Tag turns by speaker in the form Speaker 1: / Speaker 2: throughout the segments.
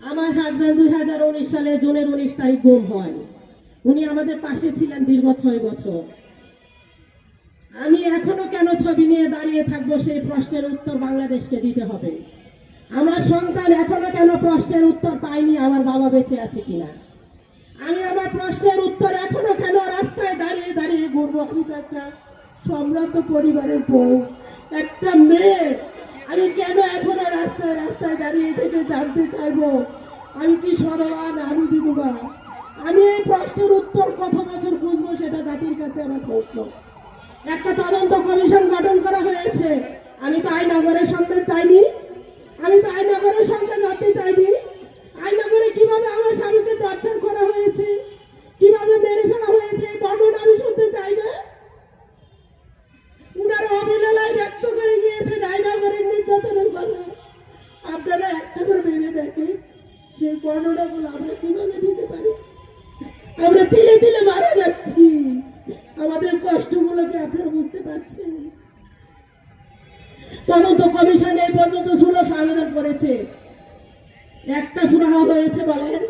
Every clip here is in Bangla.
Speaker 1: আমার হাজব্যান্ড দুই হাজার উনিশ সালে জুনের উনিশ তারিখ গুম হয়। উনি আমাদের পাশে ছিলেন দীর্ঘ ছয় বছর। আমি এখনও কেন ছবি নিয়ে দাঁড়িয়ে থাকব সেই প্রশ্নের উত্তর বাংলাদেশকে দিতে হবে। আমার সন্তান এখনও কেন প্রশ্নের উত্তর পায়নি, আমার বাবা বেঁচে আছে কিনা? আমি আমার প্রশ্নের উত্তর এখনও কেন রাস্তায় দাঁড়িয়ে দাঁড়িয়ে ঘুরবো? আমি তো একটা সম্রাট পরিবারের বউ, একটা মেয়ে। আমি কেন এখনও রাস্তায় রাস্তায় দাঁড়িয়ে থেকে জানতে চাইব? আমি কি সরবান আমি বিধবা? আমি এই প্রশ্নের উত্তর কত বছর বুঝব সেটা জাতির কাছে আমার প্রশ্ন। একটা তদন্ত কমিশন গঠন করা হয়েছে। আমি তো আইনগরের সন্ধান চাইনি। দেখেন সেই বর্ণনাগুলো আমরা কীভাবে নিতে পারি? আমরা তিলে তিলে মারা যাচ্ছি। আমাদের কষ্টগুলোকে আপনারা বুঝতে পারছেন? তদন্ত কমিশন এই পর্যন্ত ষোলোশো আবেদন করেছে। একটা সুরাহা হয়েছে বলেন,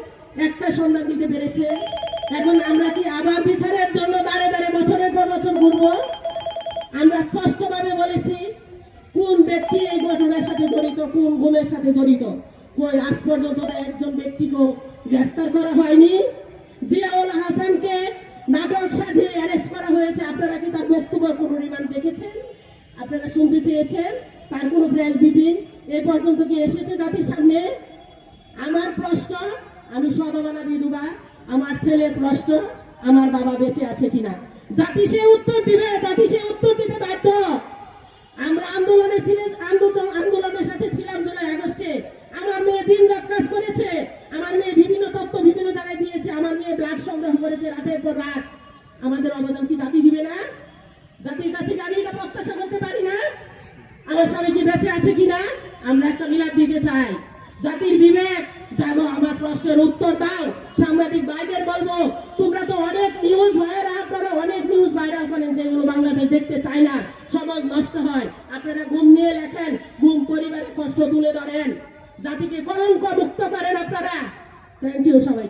Speaker 1: একটা সন্ধান দিতে পেরেছে। এখন আমরা কি আবার বিচারের জন্য দাঁড়ে দাঁড়ে বছরের পর বছর ঘুরবো? আমরা স্পষ্টভাবে বলেছি, কোন ব্যক্তি এই ঘটনার সাথে জড়িত, কোন গুমের সাথে জড়িত? কই আজ পর্যন্ত একজন ব্যক্তিকেও গ্রেফতার করা হয়নি? জিয়াউল হাসানকে নাটক সাজিয়ে অ্যারেস্ট করা হয়েছে। আপনারা কি তার বক্তব্য কোনো রিমান্ড দেখেছেন? আপনারা শুনতে চেয়েছেন? তার কোনো প্রেস ব্রিফিং এ পর্যন্ত কি এসেছে জাতির সামনে? আমার প্রশ্ন, আমি সদমানা বিধবা, আমার ছেলের প্রশ্ন, আমার বাবা বেঁচে আছে কিনা? জাতি সে উত্তর দিবে, জাতি সে উত্তর দিতে বাধ্য আমরা আন্দোলনে ছিলেন আন্দোলন আন্দোলনের সাথে ছিলাম জুলাই আগস্টে আমার মেয়ে দিন রাত কাজ করেছে আমার মেয়ে বিভিন্ন তথ্য বিভিন্ন জায়গায় দিয়েছে আমার মেয়ে সংগ্রহ করেছে রাতের পর রাত। আমাদের অবদান কি জাতি দিবে না? জাতির কাছে আমি এটা প্রত্যাশা করতে পারি না? আমার স্বামী কি বেঁচে আছে কিনা আমরা একটা মিলাদ দিতে চাই। জাতির বিবেক জানো আমার প্রশ্নের উত্তর দাও। সাংবাদিক ভাইদের বলব, তোমরা তো অনেক নিউজ ভাইরা আপনারা অনেক নিউজ ভাইরাল করেন, যেগুলো বাংলাদেশ দেখতে চায় না। সমাজ নষ্ট হয়। আপনারা ঘুম নিয়ে লেখেন, ঘুম পরিবারের কষ্ট তুলে ধরেন। জাতিকে কলঙ্ক মুক্ত করেন আপনারা। থ্যাংক ইউ সবাই